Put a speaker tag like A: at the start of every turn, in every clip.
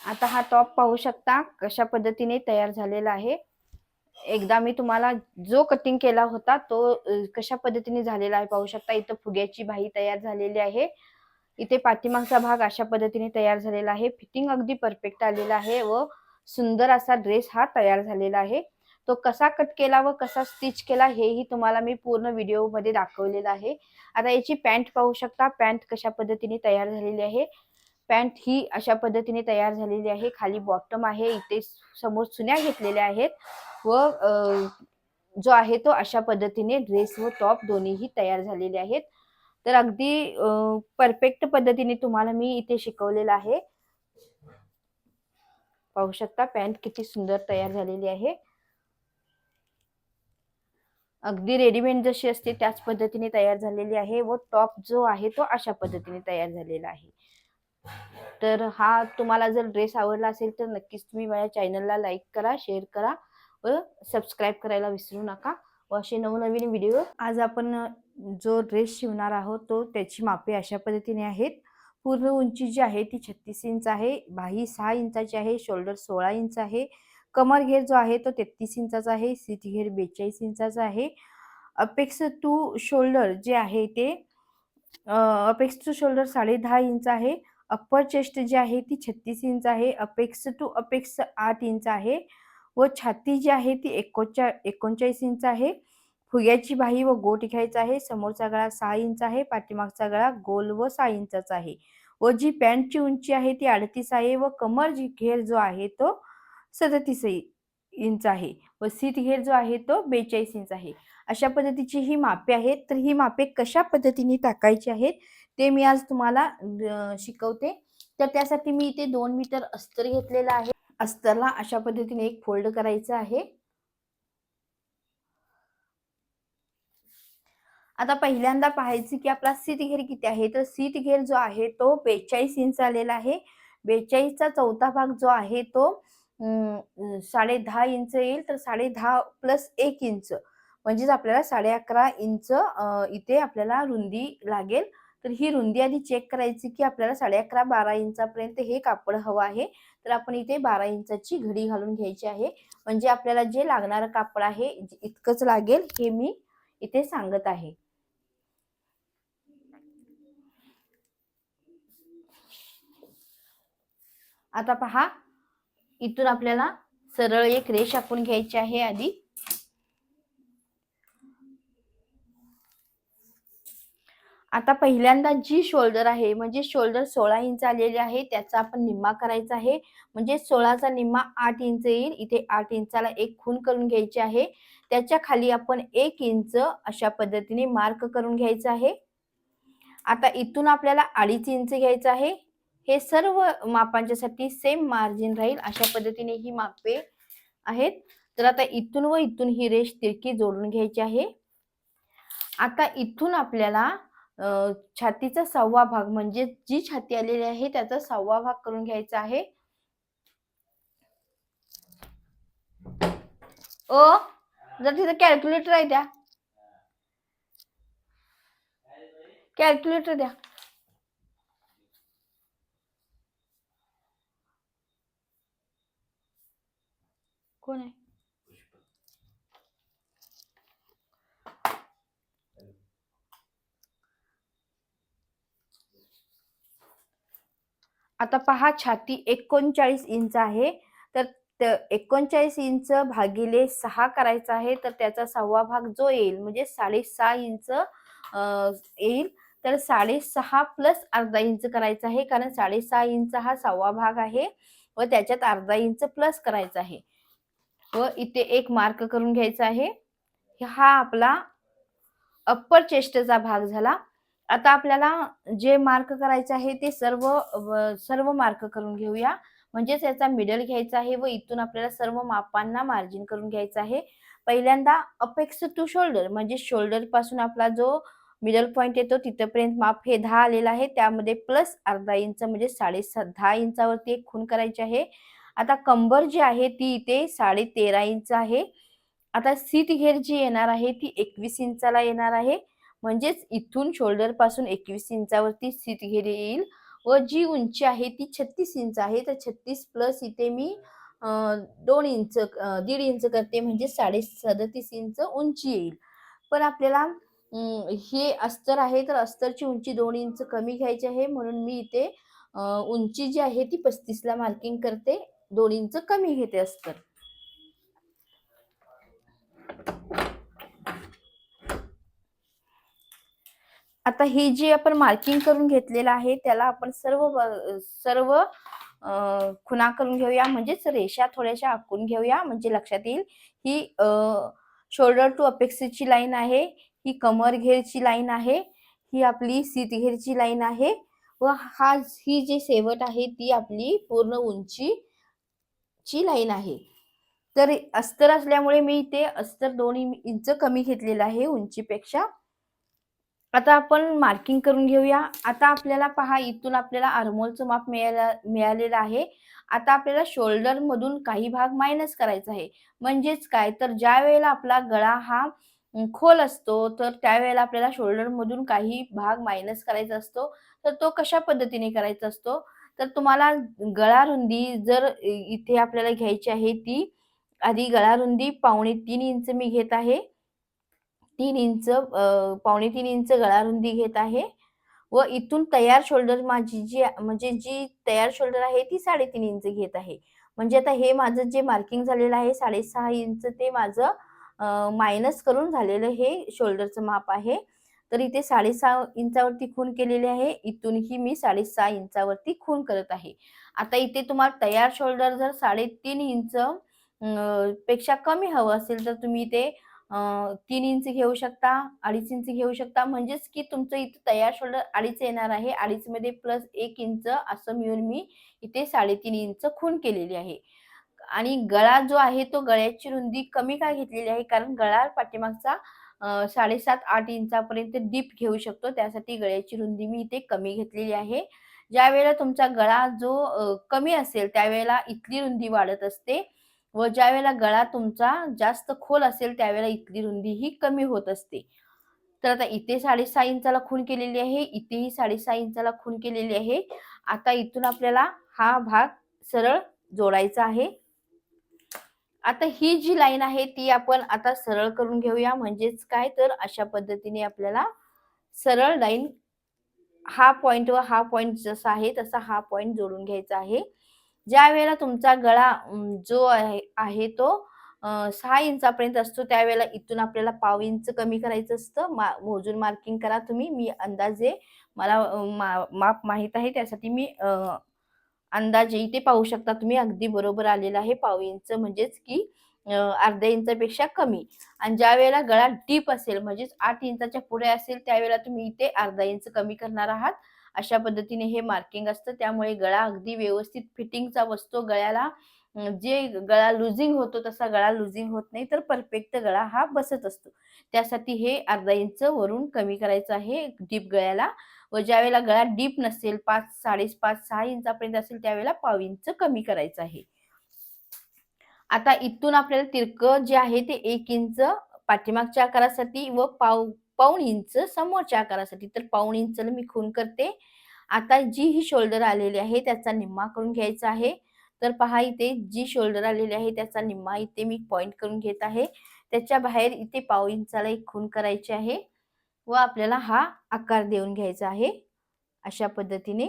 A: आता हा टॉप पाहू शकता कशा पद्धतीने तयार झालेला आहे. एकदा मी तुम्हाला जो कटिंग केला होता तो कशा पद्धतीने झालेला आहे पाहू शकता. इथं फुग्याची बाही तयार झालेली आहे. इथे पाठीमागचा भाग अशा पद्धतीने तयार झालेला आहे. फिटिंग अगदी परफेक्ट आलेला आहे व सुंदर असा ड्रेस हा तयार झालेला आहे. तो कसा कट केला व कसा स्टिच केला हेही तुम्हाला मी पूर्ण व्हिडिओमध्ये दाखवलेला आहे. आता याची पॅन्ट पाहू शकता. पॅन्ट कशा पद्धतीने तयार झालेली आहे. पॅन्ट ही अशा पद्धतीने तयार झालेली आहे. खाली बॉटम आहे इथे समोर सुन्या घेतलेल्या आहेत व जो आहे तो अशा पद्धतीने ड्रेस व टॉप दोन्हीही तयार झालेले आहेत. तर अगदी परफेक्ट पद्धतीने तुम्हाला मी इथे शिकवलेलं आहे. पाहू शकता पॅन्ट किती सुंदर तयार झालेली आहे. अगदी रेडीमेड जशी असते त्याच पद्धतीने तयार झालेली आहे व टॉप जो आहे तो अशा पद्धतीने तयार झालेला आहे. तर हा तुम्हाला जर ड्रेस आवडला असेल तर नक्कीच तुम्ही माझ्या चॅनलला लाईक करा शेअर करा व सबस्क्राईब करायला विसरू नका. व असे नवनवीन व्हिडिओ आज आपण जो ड्रेस शिवणार आहोत तो त्याची मापे अशा पद्धतीने आहेत. पूर्ण उंची जी आहे ती छत्तीस इंच आहे बाही सहा इंचाची आहे शोल्डर सोळा इंच आहे. कमर घेर जो आहे तो तेहतीस इंचाचा आहे सीट घेर बेचाळीस इंचाचा आहे. अपेक्स टू शोल्डर जे आहे ते अपेक्स टू शोल्डर साडे दहा इंच आहे. अप्पर चेस्ट जी आहे ती छत्तीस इंच आहे अपेक्स टू अपेक्स आठ इंच आहे व छाती जी आहे ती एकोणचा एकोणचाळीस इंच आहे. फुग्याची बाही व गोट घ्यायचा आहे समोरचा गळा सहा इंच आहे पाठीमागचा गळा गोल व सहा इंचाचा आहे. व जी पॅन्टची उंची आहे ती अडतीस आहे व कमर जी घेर जो आहे तो सदतीस इंच आहे. व सीट घेर जो आहे तो बेचाळीस इंच आहे. अशा पद्धतीची ही मापे आहेत. तर ही मापे कशा पद्धतीने टाकायची आहेत? ते मी आज तुम्हाला शिकवते. तर त्यासाठी मी इथे दोन मीटर अस्तर घेतलेलं आहे. अस्तरला अशा पद्धतीने एक फोल्ड करायचं आहे. आता पहिल्यांदा पाहायचं की आपला सीट घेर किती आहे? तर सीट घेर जो आहे तो बेचाळीस इंच आलेला आहे. बेचाळीसचा चौथा भाग जो आहे तो साडे दहा इंच येईल. तर साडे दहा प्लस एक इंच. म्हणजेच आपल्याला साडे अकरा इंच इथे आपल्याला रुंदी लागेल. तर ही रुंदी आधी चेक करायची की आपल्याला साडे अकरा बारा इंचापर्यंत हे कापड हवं आहे. तर आपण इथे बारा इंचाची घडी घालून घ्यायची आहे. म्हणजे आपल्याला जे लागणारं कापड आहे जे इतकंच लागेल हे मी इथे सांगत आहे. आता पहा इथून आपल्याला सरळ एक रेष आपण घ्यायची आहे आधी. आता पहिल्यांदा जी शोल्डर आहे म्हणजे शोल्डर सोळा इंच आलेले आहे त्याचा आपण निम्मा करायचा आहे. म्हणजे सोळाचा निम्मा आठ इंच येईल. इथे आठ इंचाला एक खून करून घ्यायची आहे. त्याच्याखाली आपण एक इंच अशा पद्धतीने मार्क करून घ्यायचं आहे. आता इथून आपल्याला अडीच इंच घ्यायचं आहे. हे सर्व मापांच्यासाठी सेम मार्जिन राहील अशा पद्धतीने ही मापे आहेत. तर आता इथून व इथून ही रेष तिरकी जोडून घ्यायची आहे. आता इथून आपल्याला छातीचा सहावा भाग म्हणजे जी छाती आलेली आहे त्याचा सहावा भाग करून घ्यायचा आहे. ओ जर तिथं कॅल्क्युलेटर आहे द्या कॅल्क्युलेटर द्या. कोण आहे? आता पहा छाती एकोणचाळीस इंच आहे. तर त- एकोणचाळीस इंच भागिले सहा करायचा आहे तर त्याचा सहावा भाग जो येईल म्हणजे साडेसहा इंच येईल. तर साडेसहा प्लस अर्धा इंच करायचा आहे कारण साडेसहा इंच हा सहावा भाग आहे व त्याच्यात अर्धा इंच प्लस करायचा आहे. व इथे एक मार्क करून घ्यायचा आहे. हा आपला अप्पर चेस्टचा भाग झाला. आता आपल्याला जे मार्क करायचे आहे ते सर्व व- सर्व मार्क करून घेऊया. म्हणजेच याचा मिडल घ्यायचा आहे व इथून आपल्याला सर्व मापांना मार्जिन करून घ्यायचं आहे. पहिल्यांदा अपेक्स टू शोल्डर म्हणजे शोल्डरपासून आपला जो मिडल पॉइंट येतो तिथपर्यंत माप हे दहा आलेलं आहे. त्यामध्ये प्लस अर्धा इंच म्हणजे साडे दहा इंचावरती एक खून करायची आहे. आता कंबर जी आहे ती इथे साडे तेरा इंच आहे. आता सीट घेर जी येणार आहे ती एकवीस इंचाला येणार आहे. म्हणजेच इथून शोल्डरपासून एकवीस इंचावरती सीट घेर येईल व जी उंची आहे ती छत्तीस इंच आहे. तर छत्तीस प्लस इथे मी दोन इंच दीड इंच करते. म्हणजे साडे सदतीस इंच उंची येईल. पण आपल्याला हे अस्तर आहे तर अस्तरची उंची दोन इंच कमी घ्यायची आहे. म्हणून मी इथे उंची जी आहे ती पस्तीसला मार्किंग करते. दोन इंच कमी घेते अस्तर. आता हे जे आपण मार्किंग करून घेतलेलं आहे त्याला आपण सर्व सर्व खुना खुणा करून घेऊया. म्हणजेच रेषा थोड्याशा आखून घेऊया. म्हणजे लक्षात येईल. ही शोल्डर टू अपेक्षेची लाईन आहे. ही कमर घेरची लाईन आहे. ही आपली सीत घेरची लाईन आहे. व हा ही जी शेवट आहे ती आपली पूर्ण उंची ची लाईन आहे. तर अस्तर असल्यामुळे मी इथे अस्तर दोन इंच कमी घेतलेलं आहे उंचीपेक्षा. आता आपण मार्किंग करून घेऊया. आता आपल्याला पहा इथून आपल्याला आर्मोलचं माप मिळाला मिळालेलं आहे. आता आपल्याला शोल्डर मधून काही भाग मायनस करायचा आहे. म्हणजेच काय? तर ज्या वेळेला आपला गळा हा खोल असतो तर त्यावेळेला आपल्याला शोल्डर मधून काही भाग मायनस करायचा असतो. तर तो कशा पद्धतीने करायचा असतो? तर तुम्हाला गळा रुंदी जर इथे आपल्याला घ्यायची आहे ती आधी गळा रुंदी पावणे तीन इंच मी घेत आहे. तीन इंच पावणे तीन इंच गळा रुंदी घेत आहे. व इथून तयार शोल्डर माझी जी म्हणजे जी तयार शोल्डर आहे ती साडेतीन इंच घेत आहे. म्हणजे आता हे माझं जे मार्किंग झालेलं आहे साडेसहा इंच ते माझं मायनस करून झालेलं हे शोल्डरचं माप आहे. तर इथे साडेसहा इंचावरती खून केलेली आहे. इथूनही मी साडेसहा इंचावरती खून करत आहे. आता इथे तुम्हाला तयार शोल्डर जर साडेतीन इंच पेक्षा कमी हवं असेल तर तुम्ही इथे तीन इंच घेऊ शकता अडीच इंच घेऊ शकता. म्हणजेच की तुमचं इथं तयार शोल्डर अडीच येणार आहे. अडीच मध्ये प्लस एक इंच असं मिळून मी इथे साडेतीन इंच खून केलेली आहे. आणि गळा जो आहे तो गळ्याची रुंदी कमी का घेतलेली आहे? कारण गळा पाठीमागचा साडेसात आठ इंचापर्यंत डीप घेऊ शकतो. त्यासाठी गळ्याची रुंदी मी इथे कमी घेतलेली आहे. ज्या वेळेला तुमचा गळा जो कमी असेल त्यावेळेला इथली रुंदी वाढत असते. व ज्या वेळेला गळा तुमचा जास्त खोल असेल त्यावेळेला इथली रुंदी ही कमी होत असते. तर आता इथे साडेसहा इंचाला खून केलेली आहे इथेही साडेसहा इंचाला खून केलेली आहे. आता इथून आपल्याला हा भाग सरळ जोडायचा आहे. आता ही जी लाईन आहे ती आपण आता सरळ करून घेऊया. म्हणजेच काय? तर अशा पद्धतीने आपल्याला सरळ लाईन हा पॉइंट व हा पॉइंट जसा आहे तसा हा पॉइंट जोडून घ्यायचा आहे. ज्या वेळेला तुमचा गळा जो आहे आहे तो सहा इंचापर्यंत असतो त्यावेळेला इथून आपल्याला पाव इंच कमी करायचं असतं. मा मोजून मार्किंग करा तुम्ही. मी अंदाजे मला मा माप माहीत आहे त्यासाठी मी अंदाजे इथे पाहू शकता तुम्ही अगदी बरोबर आलेला आहे. पाव इंच म्हणजेच की अर्ध्या इंचापेक्षा कमी. आणि ज्या वेळेला गळा डीप असेल म्हणजेच आठ इंचाच्या पुढे असेल त्यावेळेला तुम्ही इथे अर्धा इंच कमी करणार आहात. अशा पद्धतीने हे मार्किंग असतं. त्यामुळे गळा अगदी व्यवस्थित फिटिंगचा बसतो. गळ्याला जे गळा लुझिंग होतो तसा गळा लुझिंग होत नाही तर परफेक्ट गळा हा बसत असतो. त्यासाठी हे अर्धा इंच वरून कमी करायचं आहे. डीप गळ्याला व ज्या वेळेला गळा डीप नसेल पाच साडेपाच सहा इंचापर्यंत असेल त्यावेळेला पाव इंच कमी करायचं आहे. आता इथून आपल्याला तिरकं जे आहे ते एक इंच पाठीमागच्या आकारासाठी व पाव पाऊण इंच समोरच्या आकारासाठी. तर पाऊण इंचला मी खून करते. आता जी ही शोल्डर आलेली आहे त्याचा निम्मा करून घ्यायचा आहे. तर पहा इथे जी शोल्डर आलेली आहे त्याचा निम्मा इथे मी पॉईंट करून घेत आहे. त्याच्या बाहेर इथे पाव इंचाला एक खून करायची आहे व आपल्याला हा आकार देऊन घ्यायचा आहे. अशा पद्धतीने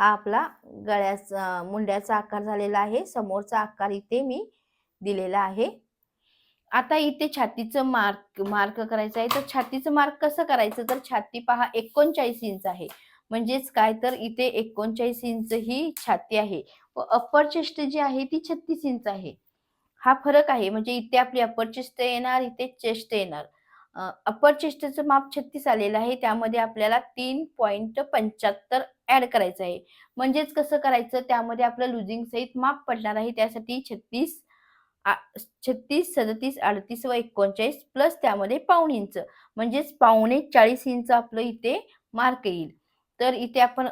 A: हा आपला गळ्याचा मुंड्याचा आकार झालेला आहे. समोरचा आकार इथे मी दिलेला आहे. आता इथे छातीचं मार्क मार्क करायचं आहे. तर छातीचं मार्क कसं करायचं? तर छाती पहा एकोणचाळीस इंच आहे. म्हणजेच काय? तर इथे एकोणचाळीस इंच ही छाती आहे. व अप्पर चेस्ट जी आहे ती छत्तीस इंच आहे. हा फरक आहे. म्हणजे इथे आपली अप्पर चेस्ट येणार इथे चेस्ट येणार. अप्पर चेस्टचं माप छत्तीस आलेलं आहे. त्यामध्ये आपल्याला तीन पॉईंट पंच्याहत्तर ऍड करायचं आहे. म्हणजेच कसं करायचं? त्यामध्ये आपलं लुझिंग सहित माप पडणार आहे. त्यासाठी छत्तीस छत्तीस सदतीस अडतीस व एकोणचाळीस प्लस त्यामध्ये पाऊण इंच. म्हणजेच पावणे चाळीस इंच आपलं इथे मार्क येईल. तर इथे आपण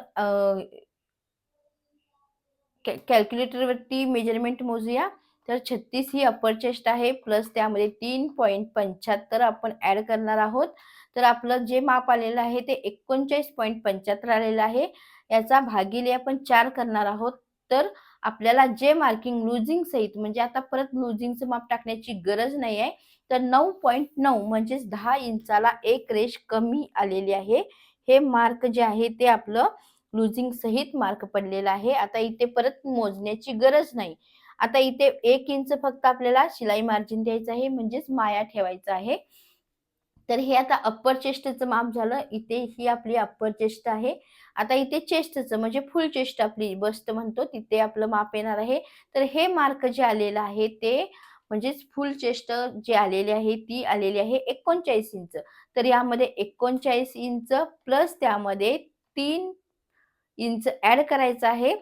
A: कॅल्क्युलेटरवरती मेजरमेंट मोजूया. तर छत्तीस ही अपर चेस्ट आहे प्लस त्यामध्ये तीन पॉईंट पंच्याहत्तर आपण ऍड करणार आहोत. तर आपलं जे माप आलेलं आहे ते एकोणचाळीस पॉईंट पंच्याहत्तर आलेलं आहे. याचा भागिले आपण चार करणार आहोत. तर आपल्याला जे मार्किंग लुझिंग सहित म्हणजे आता परत लुझिंगचं माप टाकण्याची गरज नाही आहे तर नऊ पॉईंट नऊ म्हणजेच दहा इंचाला एक रेश कमी आलेली आहे. हे मार्क जे आहे ते आपलं लुझिंग सहित मार्क पडलेला आहे. आता इथे परत मोजण्याची गरज नाही. आता इथे एक इंच फक्त आपल्याला शिलाई मार्जिन द्यायचं आहे म्हणजेच माया ठेवायचं आहे. तर हे आता अप्पर चेस्टचं माप झालं. इथे ही आपली अप्पर चेस्ट आहे. आता इथे चेस्टचं म्हणजे फुल चेस्ट आपली बस्ट म्हणतो. तिथे आपलं माप येणार आहे. तर हे मार्क जे आलेलं आहे ते म्हणजेच फुल चेस्ट जे आलेली आहे ती आलेली आहे एकोणचाळीस इंच. तर यामध्ये एकोणचाळीस इंच प्लस त्यामध्ये तीन इंच ऍड करायचं आहे.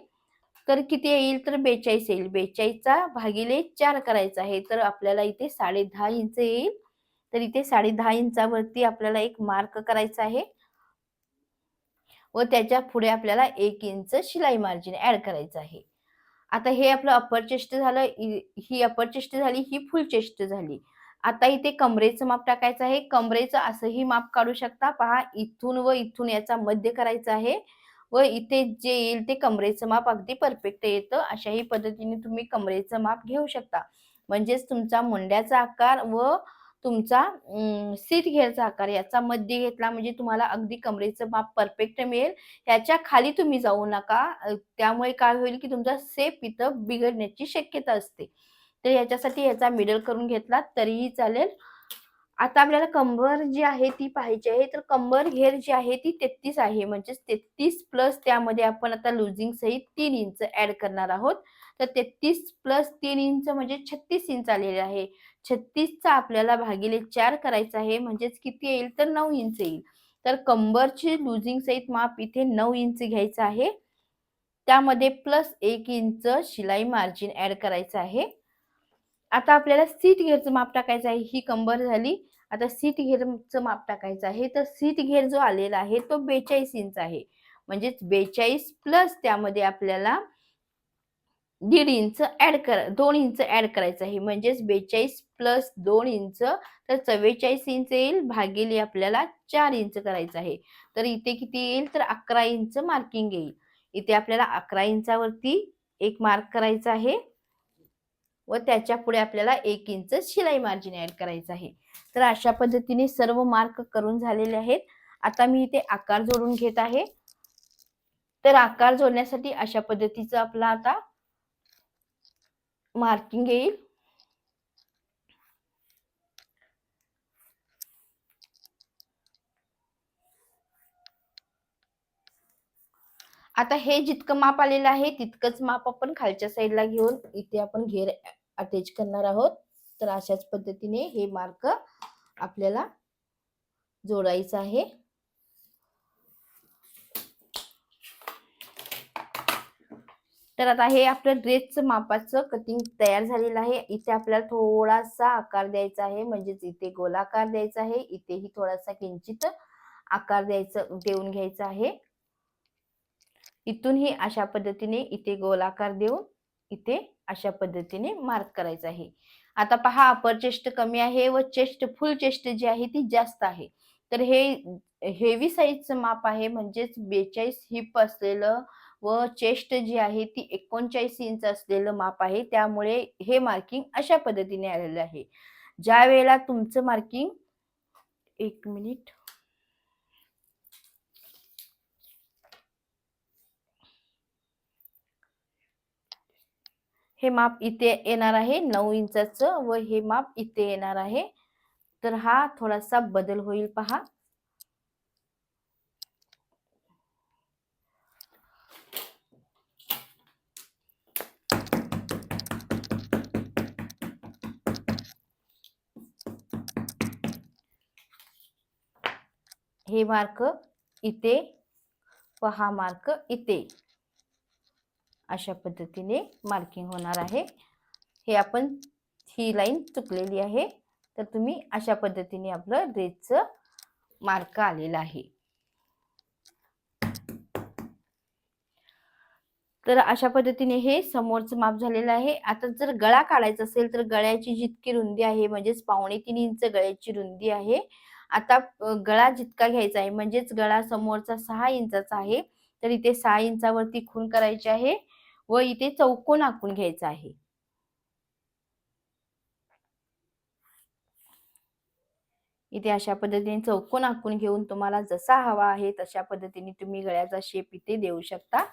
A: तर किती येईल? तर बेचाळीस येईल. बेचाळीसचा भागिले चार करायचा आहे. तर आपल्याला इथे साडे दहा इंच येईल. तर इथे साडे दहा इंचावरती आपल्याला एक मार्क करायचा आहे. व त्याच्या पुढे आपल्याला एक इंच शिलाई मार्जिन ऍड करायचं आहे. आता हे आपलं अप्पर चेस्ट झालं ही अप्पर चेस्ट झाली ही फुल चेस्ट झाली. आता इथे कमरेचं माप टाकायचं आहे. कमरेचं असंही माप काढू शकता. पहा इथून व इथून याचा मध्य करायचा आहे. व इथे जे येईल ते कमरेचं माप अगदी परफेक्ट येतं. अशाही पद्धतीने तुम्ही कमरेचं माप घेऊ शकता. म्हणजेच तुमचा मुंड्याचा आकार व तुमचा सीट घेरचा आकार याचा मध्य घेतला म्हणजे तुम्हाला अगदी कमरेचं माप परफेक्ट मिळेल. याच्या खाली तुम्ही जाऊ नका. त्यामुळे काय होईल की तुमचा सेप इथं बिघडण्याची शक्यता असते. तर याच्यासाठी याचा मिडल करून घेतला तरीही चालेल. आता आपल्याला कंबर जी आहे ती पाहायची आहे तर कंबर घेर जी आहे ती तेहतीस आहे. म्हणजेच तेहतीस प्लस त्यामध्ये आपण आता लुझिंग सहित तीन इंच ऍड करणार आहोत. तर तेहतीस प्लस तीन इंच म्हणजे छत्तीस इंच आलेले आहे. छत्तीसचा आपल्याला भागिले चार करायचा आहे म्हणजेच किती येईल? तर नऊ इंच येईल. तर कंबरची लुझिंग सहित माप इथे नऊ इंच घ्यायचं आहे. त्यामध्ये प्लस एक इंच शिलाई मार्जिन ऍड करायचं आहे. आता आपल्याला सीट घेरचं माप टाकायचं आहे. ही कंबर झाली. आता सीट घेरचं माप टाकायचं आहे. तर सीट घेर जो आलेला आहे तो बेचाळीस इंच आहे. म्हणजेच बेचाळीस प्लस त्यामध्ये आपल्याला दीड इंच ऍड कर दोन इंच ऍड करायचं आहे. म्हणजेच बेचाळीस प्लस दोन इंच तर चव्वेचाळीस इंच येईल भागिले आपल्याला चार इंच करायचं आहे. तर इथे किती येईल? तर अकरा इंच मार्किंग येईल. इथे आपल्याला अकरा इंचावरती एक मार्क करायचा आहे. व त्याच्या पुढे आपल्याला एक इंच शिलाई मार्जिन ऍड करायचं आहे. तर अशा पद्धतीने सर्व मार्क करून झालेले आहेत. आता मी इथे आकार जोडून घेत आहे. तर आकार जोडण्यासाठी अशा पद्धतीचं आपला आता मार्किंग येईल. आता हे जितकं माप आलेलं आहे तितकंच माप आपण खालच्या साईडला घेऊन इथे आपण घेर अटॅच करणार आहोत. तर अशाच पद्धतीने हे मार्क आपल्याला जोडायचं आहे. तर आता हे आपलं ड्रेसचं मापाचं कटिंग तयार झालेलं आहे. इथे आपल्याला थोडासा आकार द्यायचा आहे. म्हणजेच इथे गोलाकार द्यायचा आहे. इथेही थोडासा किंचित आकार द्यायचं देऊन घ्यायचा आहे. इथूनही अशा पद्धतीने इथे गोलाकार देऊन इथे अशा पद्धतीने मार्क करायचा आहे. आता पहा अपर चेस्ट कमी आहे व चेस्ट फुल चेस्ट जी आहे ती जास्त आहे. तर हे हेवी साईजचं माप आहे. म्हणजेच बेचाळीस हिप असलेलं व चेस्ट जी आहे ती एकोणचाळीस इंच असलेलं माप आहे. त्यामुळे हे मार्किंग अशा पद्धतीने आलेलं आहे. ज्या वेळेला तुमचं मार्किंग एक मिनिट हे माप इथे येणार आहे नऊ इंचाचं व हे माप इथे येणार आहे. तर हा थोडासा बदल होईल पहा. हे मार्क इथे व हा मार्क इथे. अशा पद्धतीने मार्किंग होणार आहे. हे आपण ही लाईन चुकलेली आहे. तर तुम्ही अशा पद्धतीने आपलं ड्रेसचं मार्क आलेला आहे. तर अशा पद्धतीने हे समोरचं माप झालेलं आहे. आता जर गळा काढायचा असेल तर गळ्याची जितकी रुंदी आहे म्हणजेच पावणे तीन इंच गळ्याची रुंदी आहे आता गळा जितका घ्यायचा आहे म्हणजेच गळा समोरचा सहा इंचाचा आहे तर इथे सहा इंचावरती खून करायची आहे व इथे चौकोन आखून घ्यायचा आहे. इथे अशा पद्धतीने चौकोन आखून घेऊन तुम्हाला जसा हवा आहे तशा पद्धतीने तुम्ही गळ्याचा शेप इथे देऊ शकता.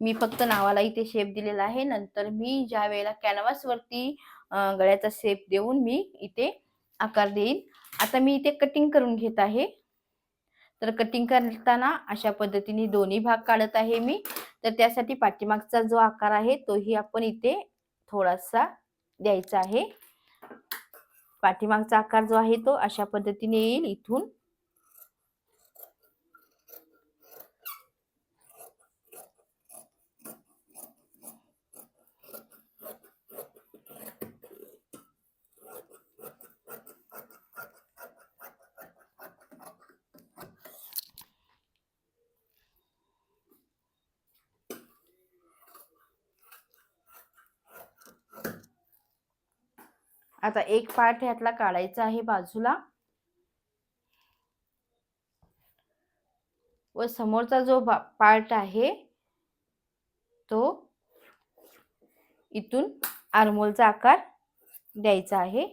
A: मी फक्त नावाला इथे शेप दिलेला आहे. नंतर मी ज्या वेळेला कॅनव्हास वरती गळ्याचा शेप देऊन मी इथे आकार देईन. आता मी इथे कटिंग करून घेत आहे. तर कटिंग करताना अशा पद्धतीने दोन्ही भाग काढत आहे मी. तर त्यासाठी पाठीमागचा जो आकार आहे तोही आपण इथे थोडासा द्यायचा आहे. पाठीमागचा आकार जो आहे तो अशा पद्धतीने येईल इथून. आता एक पार्ट ह्यातला काढायचा आहे बाजूला. व समोरचा जो पार्ट आहे तो इथून आरमोलचा आकार द्यायचा आहे.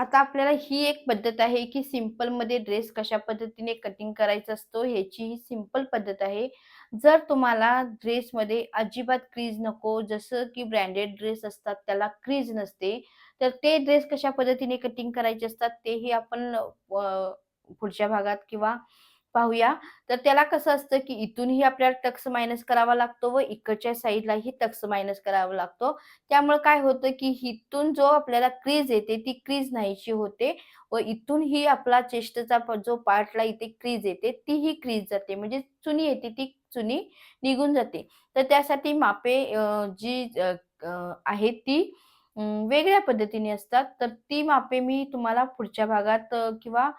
A: आता आपल्याला ही एक पद्धत आहे की सिंपलमध्ये ड्रेस कशा पद्धतीने कटिंग करायचा असतो ह्याची ही सिंपल पद्धत आहे. जर तुम्हाला ड्रेसमध्ये अजिबात क्रीज नको जसं की ब्रँडेड ड्रेस असतात त्याला क्रीज नसते तर ते ड्रेस कशा पद्धतीने कटिंग करायचे असतात तेही आपण पुढच्या भागात किंवा पाहूया. तर त्याला कसं असतं की इथूनही आपल्याला टक्स मायनस करावा लागतो व इकडच्या साईडलाही टक्स मायनस करावा लागतो. त्यामुळे काय होतं की इथून जो आपल्याला क्रीज येते ती क्रीज नाहीशी होते व इथून ही आपला चेष्टचा जो पार्टला इथे क्रीज येते तीही क्रीज जाते. म्हणजे चुनी येते ती चुनी निघून जाते. तर त्यासाठी मापे जी आहे आहेत ती वेगळ्या पद्धतीने असतात. तर ती मापे मी तुम्हाला पुढच्या भागात किंवा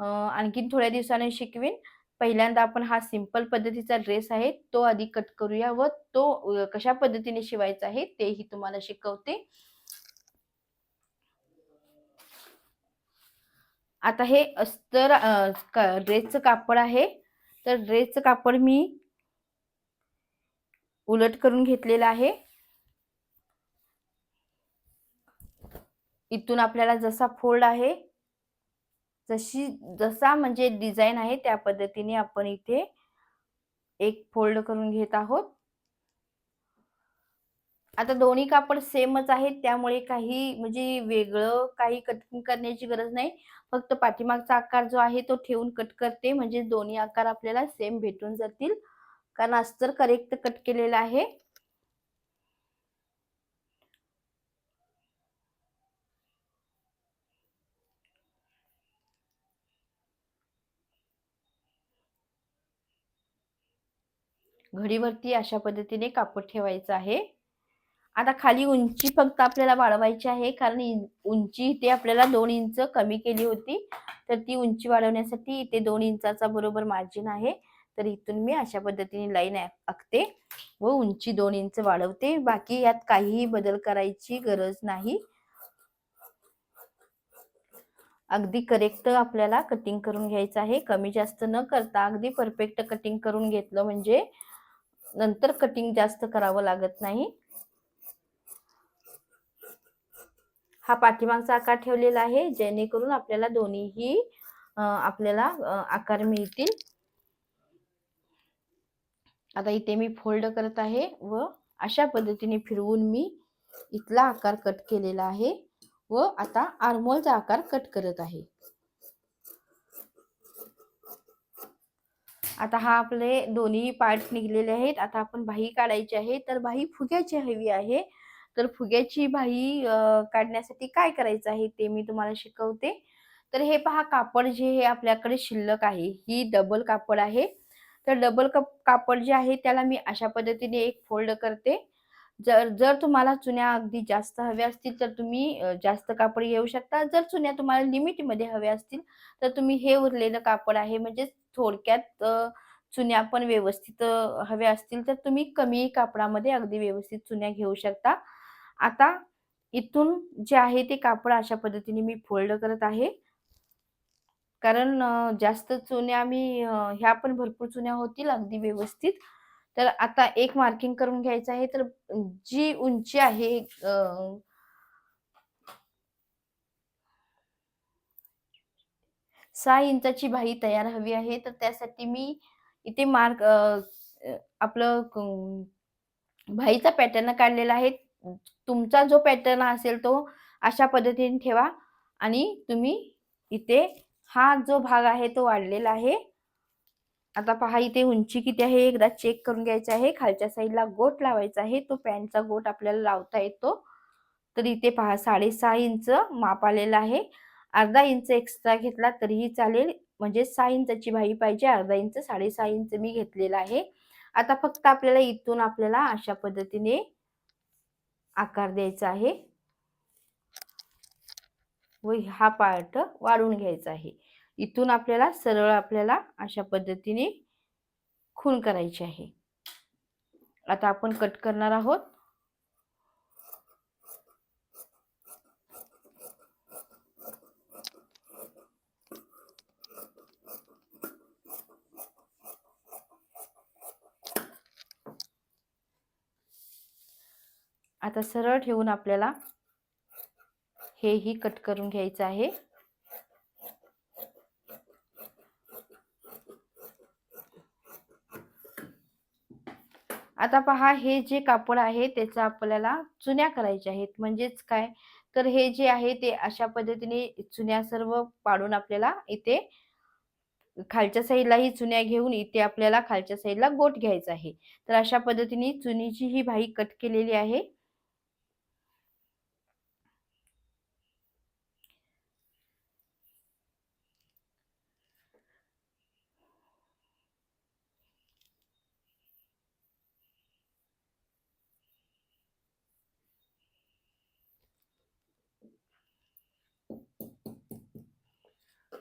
A: आणखीन थोड्या दिवसाने शिकवीन. पहिल्यांदा आपण हा सिंपल पद्धतीचा ड्रेस आहे तो आधी कट करूया व तो कशा पद्धतीने शिवायचा आहे तेही तुम्हाला शिकवते. आता हे अस्तर अ, ड्रेसचं कापड आहे. तर ड्रेसचं कापड मी उलट करून घेतलेलं आहे. इथून आपल्याला जसा फोल्ड आहे जशी जसा म्हणजे डिझाईन आहे त्या पद्धतीने आपण इथे एक फोल्ड करून घेत आहोत. आता दोन्ही कापड सेमच आहेत त्यामुळे काही म्हणजे वेगळं काही कटिंग करण्याची गरज नाही. फक्त पाठीमागचा आकार जो आहे तो ठेवून कट करते म्हणजे दोन्ही आकार आपल्याला सेम भेटून जातील. कारण अस्तर करेक्ट कट केलेला आहे. घडीवरती अशा पद्धतीने कापड ठेवायचं आहे. आता खाली उंची फक्त आपल्याला वाढवायची आहे. कारण उंची इथे आपल्याला दोन इंच कमी केली होती. तर ती उंची वाढवण्यासाठी इथे दोन इंचाचा बरोबर मार्जिन आहे. तर इथून मी अशा पद्धतीने लाईन आखते व उंची दोन इंच वाढवते. बाकी यात काहीही बदल करायची गरज नाही. अगदी करेक्ट आपल्याला कटिंग करून घ्यायचं आहे. कमी जास्त न करता अगदी परफेक्ट कटिंग करून घेतलं म्हणजे नंतर कटिंग जास्त करावं लागत नाही. हा पाठीमागचा आकार ठेवलेला आहे जेणेकरून आपल्याला दोन्हीही आपल्याला आकार मिळतील. आता इथे मी फोल्ड करत आहे व अशा पद्धतीने फिरवून मी इथला आकार कट केलेला आहे व आता आर्मोलचा आकार कट करत आहे. आता हा आपले दोन्ही पार्ट निघलेले आहेत. आता आपण भाई काढायची आहे. तर भाई फुग्याची हवी आहे. तर फुग्याची भाई काढण्यासाठी काय करायचं आहे ते मी तुम्हाला शिकवते. तर हे पहा कापड जे हे आपल्याकडे शिल्लक आहे ही डबल कापड आहे. तर डबल कप कापड जे आहे त्याला मी अशा पद्धतीने एक फोल्ड करते. जर जर तुम्हाला चुन्या अगदी जास्त हव्या असतील तर तुम्ही जास्त कापड घेऊ शकता. जर चुन्या तुम्हाला लिमिटमध्ये हव्या असतील तर तुम्ही हे उरलेलं कापड आहे म्हणजेच थोडक्यात चुन्या पण व्यवस्थित हव्या असतील तर तुम्ही कमी कापडामध्ये अगदी व्यवस्थित चुन्या घेऊ शकता. आता इथून जे आहे ते कापड अशा पद्धतीने मी फोल्ड करत आहे. कारण जास्त चुन्या मी ह्या पण भरपूर चुन्या होतील अगदी व्यवस्थित. तर आता एक मार्किंग करून घ्यायचं आहे तर जी उंची आहे सहा इंचाची बाही तयार हवी आहे तर त्यासाठी मी इथे मार्क आपलं भाईचा पॅटर्न काढलेला आहे. तुमचा जो पॅटर्न असेल तो अशा पद्धतीने ठेवा आणि तुम्ही इथे हा जो भाग आहे तो वाढलेला आहे. आता पहा इथे उंची किती आहे? एकदा चेक करून घ्यायचा आहे. खालच्या साईडला गोट लावायचा आहे. तो पॅन्टचा गोट आपल्याला लावता येतो. तर इथे पहा साडेसहा इंच माप आलेला आहे. अर्धा इंच एक्स्ट्रा घेतला तरीही चालेल. म्हणजे सहा इंचाची भाई पाहिजे. अर्धा इंच साडेसहा इंच मी घेतलेला आहे. आता फक्त आपल्याला इथून आपल्याला अशा पद्धतीने आकार द्यायचा आहे. व हा पार्ट वाढून घ्यायचा आहे. इथून आपल्याला सरळ आपल्याला अशा पद्धतीने खून करायची आहे. आता आपण कट करणार आहोत. आता सरळ ठेवून आपल्याला हेही कट करून घ्यायचं आहे. आता पहा हे जे कापड आहे त्याचा आपल्याला चुन्या करायच्या आहेत. म्हणजेच काय? तर हे जे आहे ते अशा पद्धतीने चुन्या सर्व पाडून आपल्याला इथे खालच्या साईडला ही चुन्या घेऊन इथे आपल्याला खालच्या साईडला गोट घ्यायचा आहे. तर अशा पद्धतीने चुनीची ही भाई कट केलेली आहे.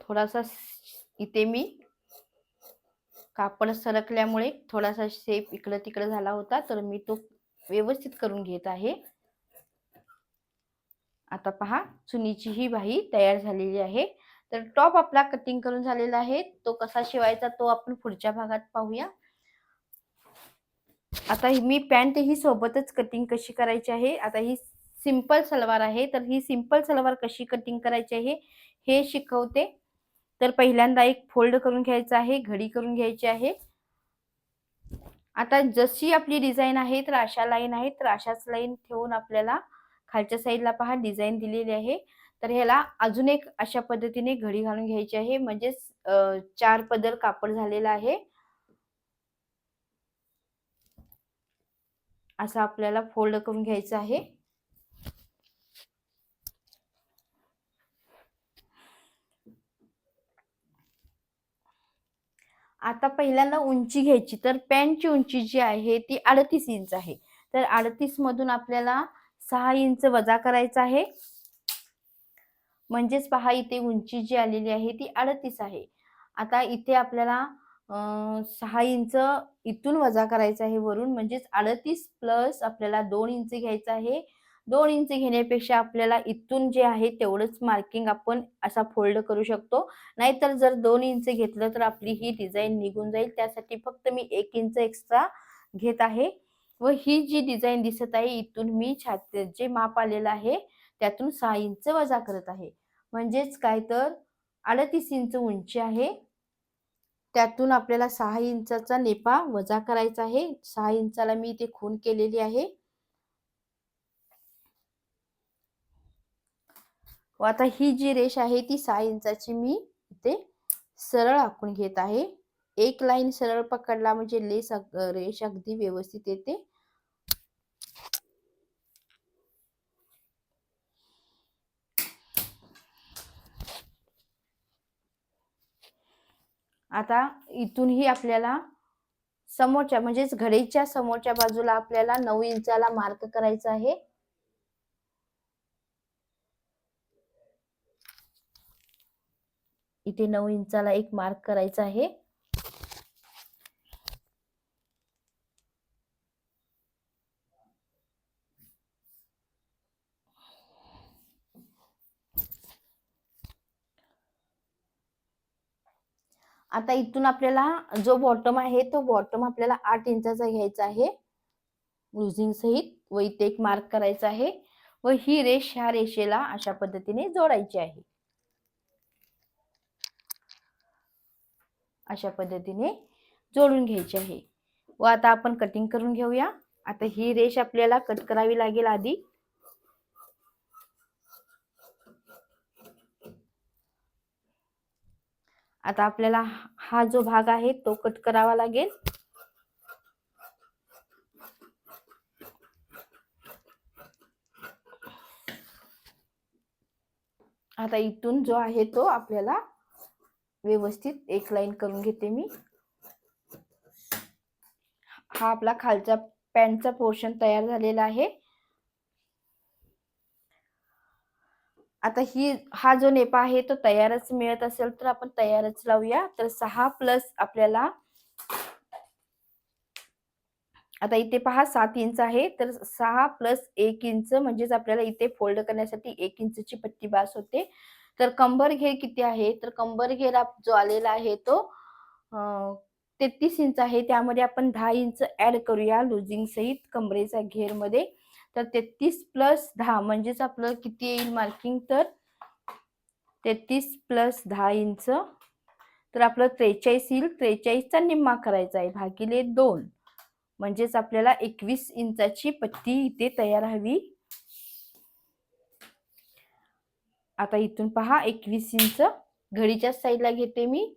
A: थोडासा इथे मी कापड सरकल्यामुळे थोडासा शेप इकडं तिकडं झाला होता तर मी तो व्यवस्थित करून घेत आहे. आता पहा चुनीची ही बाही तयार झालेली आहे. तर टॉप आपला कटिंग करून झालेला आहे. तो कसा शिवायचा तो आपण पुढच्या भागात पाहूया. आता मी पॅन्ट ही सोबतच कटिंग कशी करायची आहे? आता ही सिंपल सलवार आहे. तर ही सिंपल सलवार कशी कटिंग करायची आहे हे शिकवते. तर पहिल्यांदा एक फोल्ड करून घ्यायचा आहे घडी करून घ्यायची आहे. आता जशी आपली डिझाईन आहे तर अशा लाईन आहे तर अशाच लाईन ठेवून आपल्याला खालच्या साईडला पहा डिझाईन दिलेली आहे. तर ह्याला अजून एक अशा पद्धतीने घडी घालून घ्यायची आहे. म्हणजेच चार पदर कापड झालेला आहे. असं आपल्याला फोल्ड करून घ्यायचं आहे. आता पहिल्यांदा उंची घ्यायची. तर पॅन्टची उंची जी आहे ती अडतीस इंच आहे. तर अडतीस मधून आपल्याला सहा इंच वजा करायचा आहे. म्हणजेच पहा इथे उंची जी आलेली आहे ती अडतीस आहे. आता इथे आपल्याला सहा इंच इथून वजा करायचं आहे वरून. म्हणजेच अडतीस प्लस आपल्याला दोन इंच घ्यायचं आहे. दोन इंच घेण्यापेक्षा आपल्याला इथून जे आहे तेवढंच मार्किंग आपण असा फोल्ड करू शकतो. नाहीतर जर दोन इंच घेतलं तर आपली ही डिझाईन निघून जाईल. त्यासाठी फक्त मी एक इंच एक्स्ट्रा घेत आहे. व ही जी डिझाईन दिसत आहे इथून मी छात जे माप आलेलं आहे त्यातून सहा इंच वजा करत आहे. म्हणजेच काय तर अडतीस इंच उंची आहे. त्यातून आपल्याला सहा इंचाचा नेपा वजा करायचा आहे. सहा इंचाला मी इथे खून केलेली आहे. व आता ही जी रेष आहे ती सहा इंचाची मी इथे सरळ आखून घेत आहे. एक लाईन सरळ पकडला म्हणजे लेस रेष अगदी व्यवस्थित येते. आता इथूनही आपल्याला समोरच्या म्हणजेच घडीच्या समोरच्या बाजूला आपल्याला नऊ इंचाला मार्क करायचा आहे. इथे नऊ इंचाला एक मार्क करायचा आहे. आता इथून आपल्याला जो बॉटम आहे तो बॉटम आपल्याला आठ इंचाचा घ्यायचा आहे. लुझिंग सहित व इथे एक मार्क करायचा आहे. व ही रेष ह्या रेषेला अशा पद्धतीने जोडायची आहे. अशा पद्धतीने जोडून घ्यायची आहे. व आता आपण कटिंग करून घेऊया. आता ही रेष आपल्याला कट करावी लागेल आधी. आता आपल्याला हा जो भाग आहे तो कट करावा लागेल. आता इथून जो आहे तो आपल्याला व्यवस्थित एक लाईन करून घेते मी. हा आपला खालचा पॅन्टचा पोर्शन तयार झालेला आहे. आता ही हा जो नेपा आहे तो तयारच मिळत असेल तर आपण तयारच लावूया. तर सहा प्लस आपल्याला आता इथे पहा सात इंच आहे. तर सहा प्लस एक इंच म्हणजेच आपल्याला इथे फोल्ड करण्यासाठी एक इंचची पट्टी बास होते. तर कंबर घेर किती आहे? तर कंबर घेर जो आलेला आहे तो तेहतीस इंच आहे. त्यामध्ये आपण दहा इंच ऍड करूया लुझिंग सहित कमरेचा घेरमध्ये तर तेहतीस प्लस दहा म्हणजेच आपलं किती येईल मार्किंग तर तेहतीस प्लस दहा इंच. तर आपलं त्रेचाळीस येईल. त्रेचाळीसचा निम्मा करायचा आहे. भागिले दोन. म्हणजेच आपल्याला एकवीस इंचाची पट्टी इथे तयार हवी. आता इथून पहा एकवीस इंच घडीच्या साईडला घेते मी.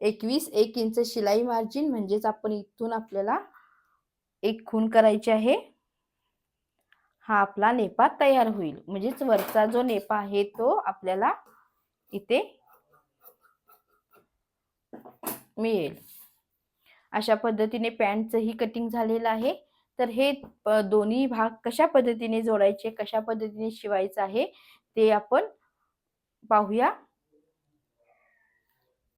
A: एकवीस एक इंच शिलाई मार्जिन म्हणजेच आपण इथून आपल्याला एक खून करायची आहे. हा आपला नेपा तयार होईल. म्हणजेच वरचा जो नेपा आहे तो आपल्याला इथे मिळेल. अशा पद्धतीने पॅन्टचंही कटिंग झालेलं आहे. तर हे दोन्ही भाग कशा पद्धतीने जोडायचे कशा पद्धतीने शिवायचं आहे ते आपण पाहूया.